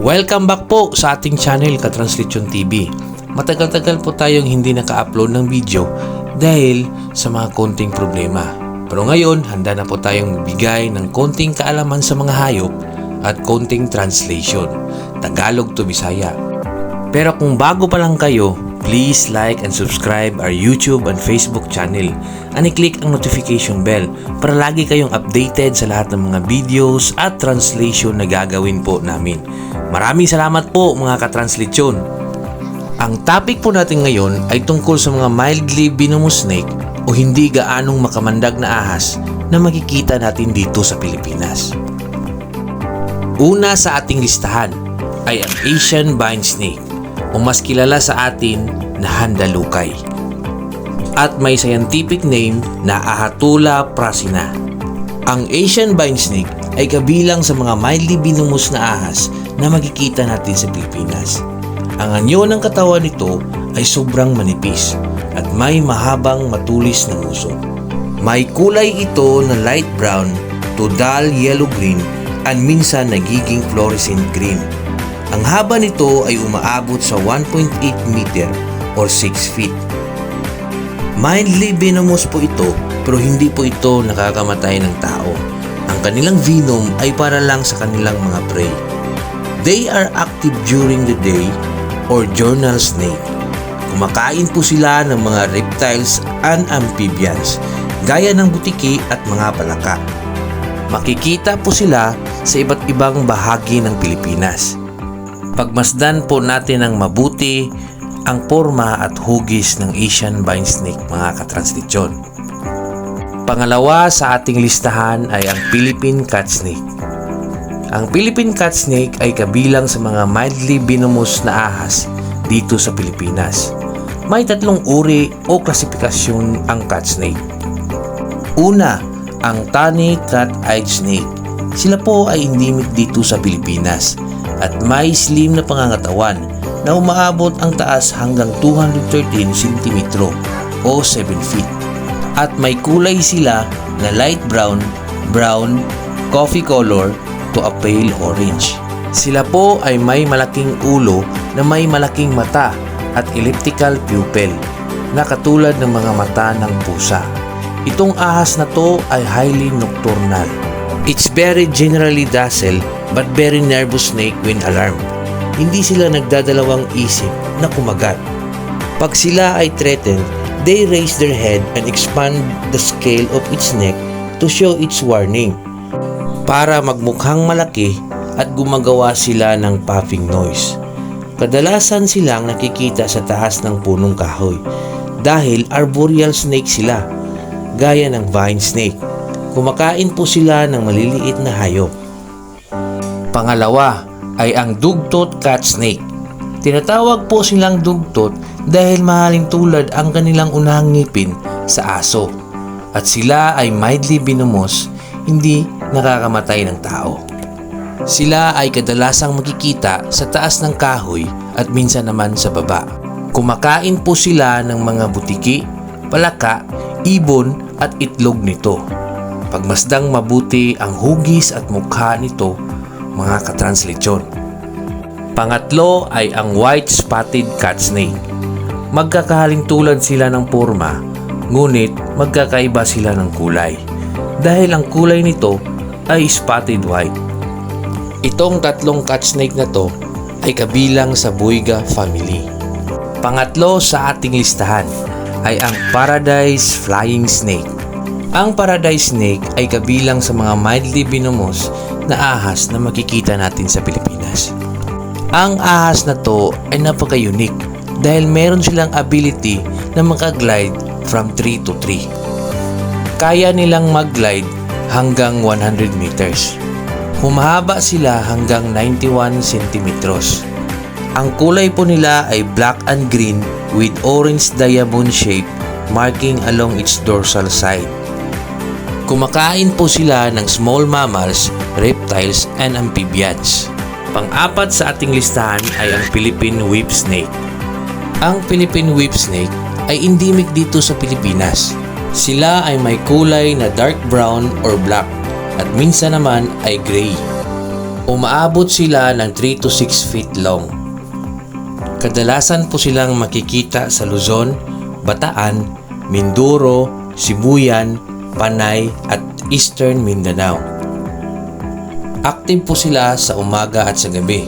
Welcome back po sa ating channel Katranslation TV. Matagal-tagal po tayong hindi naka-upload ng video dahil sa mga konting problema. Pero ngayon, handa na po tayong bigay ng konting kaalaman sa mga hayop at konting translation. Tagalog to Bisaya. Pero kung bago pa lang kayo, please like and subscribe our YouTube and Facebook channel. And i-click ang notification bell para lagi kayong updated sa lahat ng mga videos at translation na gagawin po namin. Maraming salamat po mga katranslation. Ang topic po natin ngayon ay tungkol sa mga mildly venomous snake o hindi gaanong makamandag na ahas na makikita natin dito sa Pilipinas. Una sa ating listahan ay ang Asian vine snake o mas kilala sa atin na handalukay. At may scientific name na Ahatula prasina. Ang Asian vine snake ay kabilang sa mga mildly venomous na ahas na makikita natin sa Pilipinas. Ang anyo ng katawan nito ay sobrang manipis at may mahabang matulis na nguso. May kulay ito na light brown to dull yellow-green at minsan nagiging fluorescent green. Ang haba nito ay umaabot sa 1.8 meter or 6 feet. Mildly venomous po ito pero hindi po ito nakakamatay ng tao. Ang kanilang venom ay para lang sa kanilang mga prey. They are active during the day or journal snake. Kumakain po sila ng mga reptiles and amphibians gaya ng butiki at mga palaka. Makikita po sila sa iba't ibang bahagi ng Pilipinas. Pagmasdan po natin ng mabuti ang forma at hugis ng Asian vine snake mga katranslitsyon. Pangalawa sa ating listahan ay ang Philippine cat snake. Ang Philippine cat snake ay kabilang sa mga mildly venomous na ahas dito sa Pilipinas. May tatlong uri o klasifikasyon ang cat snake. Una, ang tani cat-eyed snake. Sila po ay endemic dito sa Pilipinas at may slim na pangangatawan na umaabot ang taas hanggang 213 cm o 7 feet. At may kulay sila na light brown, brown, coffee color to a pale orange. Sila po ay may malaking ulo na may malaking mata at elliptical pupil na katulad ng mga mata ng pusa. Itong ahas na to ay highly nocturnal. It's very generally docile but very nervous snake when alarmed. Hindi sila nagdadalawang isip na kumagat. Pag sila ay threatened, they raise their head and expand the scale of its neck to show its warning para magmukhang malaki at gumagawa sila ng puffing noise. Kadalasan silang nakikita sa taas ng punong kahoy dahil arboreal snake sila, gaya ng vine snake. Kumakain po sila ng maliliit na hayop. Pangalawa ay ang dugtot cat snake. Tinatawag po silang dugtot dahil mahaling tulad ang kanilang unahang ngipin sa aso at sila ay mildly venomous, hindi nakakamatay ng tao. Sila ay kadalasang makikita sa taas ng kahoy at minsan naman sa baba. Kumakain po sila ng mga butiki, palaka, ibon at itlog nito. Pagmasdang mabuti ang hugis at mukha nito, mga katranslitsyon. Pangatlo ay ang white spotted cat snake. Magkakahaling tulad sila ng forma, ngunit magkakaiba sila ng kulay. Dahil ang kulay nito ay spotted white. Itong tatlong cat snake na to ay kabilang sa Buiga family. Pangatlo sa ating listahan ay ang Paradise Flying Snake. Ang Paradise Snake ay kabilang sa mga mildly venomous na ahas na makikita natin sa Pilipinas. Ang ahas na to ay napaka-unique dahil meron silang ability na makaglide from tree to tree. Kaya nilang mag-glide hanggang 100 meters. Humahaba sila hanggang 91 centimetros. Ang kulay po nila ay black and green with orange diamond shape marking along its dorsal side. Kumakain po sila ng small mammals, reptiles, and amphibians. Pang-apat sa ating listahan ay ang Philippine whip snake. Ang Philippine whip snake ay endemic dito sa Pilipinas. Sila ay may kulay na dark brown or black at minsan naman ay gray. Umaabot sila ng 3 to 6 feet long. Kadalasan po silang makikita sa Luzon, Bataan, Mindoro, Sibuyan, Panay at Eastern Mindanao. Active po sila sa umaga at sa gabi.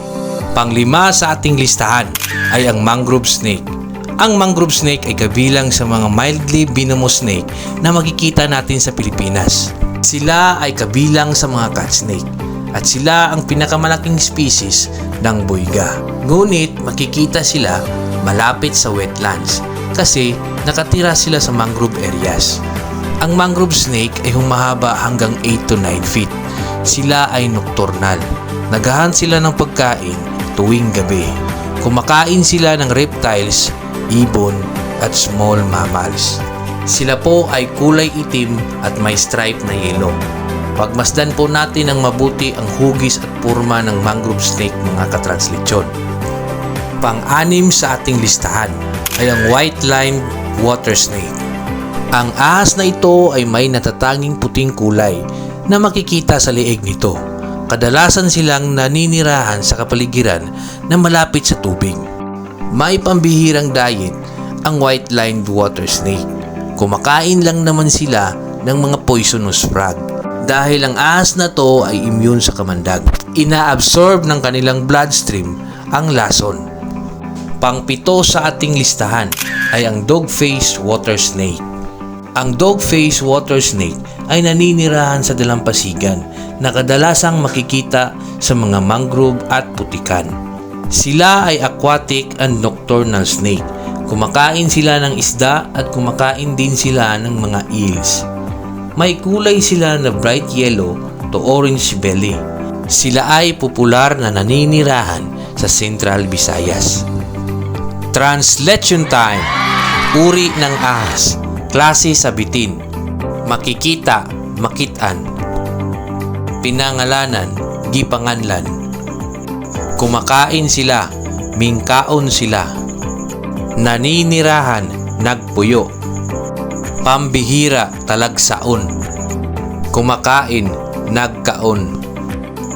Panglima sa ating listahan ay ang mangrove snake. Ang mangrove snake ay kabilang sa mga mildly venomous snake na makikita natin sa Pilipinas. Sila ay kabilang sa mga cat snake at sila ang pinakamalaking species ng boyga. Ngunit makikita sila malapit sa wetlands kasi nakatira sila sa mangrove areas. Ang mangrove snake ay humahaba hanggang 8 to 9 feet. Sila ay nocturnal. Nagahan sila ng pagkain tuwing gabi. Kumakain sila ng reptiles, ibon at small mammals. Sila po ay kulay itim at may stripe na yelo. Pagmasdan po natin ng mabuti ang hugis at purma ng mangrove snake mga katranslitsyon. Pang-anim sa ating listahan ay ang white-lined water snake. Ang ahas na ito ay may natatanging puting kulay na makikita sa leeg nito. Kadalasan silang naninirahan sa kapaligiran na malapit sa tubig. May pambihirang diet ang white-lined water snake. Kumakain lang naman sila ng mga poisonous frog dahil ang ahas na to ay immune sa kamandag. Inaabsorb ng kanilang bloodstream ang lason. Pangpito sa ating listahan ay ang dog-faced water snake. Ang dog-faced water snake ay naninirahan sa dalampasigan na kadalasang makikita sa mga mangrove at putikan. Sila ay aquatic and nocturnal snake. Kumakain sila ng isda at kumakain din sila ng mga eels. May kulay sila na bright yellow to orange belly. Sila ay popular na naninirahan sa Central Visayas. Translation time. Uri ng ahas. Klase sa bitin. Makikita, makitaan. Pinangalanan, gipanganlan. Kumakain sila, mingkaon sila. Naninirahan, nagpuyo. Pambihira, talagsaon. Kumakain, nagkaon.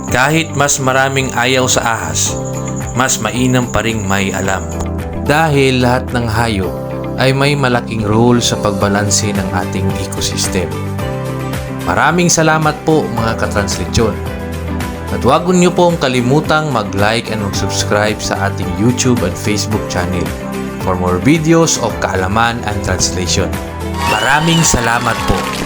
Kahit mas maraming ayaw sa ahas, mas mainam pa ring may alam. Dahil lahat ng hayop ay may malaking role sa pagbalanse ng ating ecosystem. Maraming salamat po mga katranslitsyon. At huwag niyo pong kalimutang mag-like and mag-subscribe sa ating YouTube at Facebook channel for more videos of kaalaman and translation. Maraming salamat po.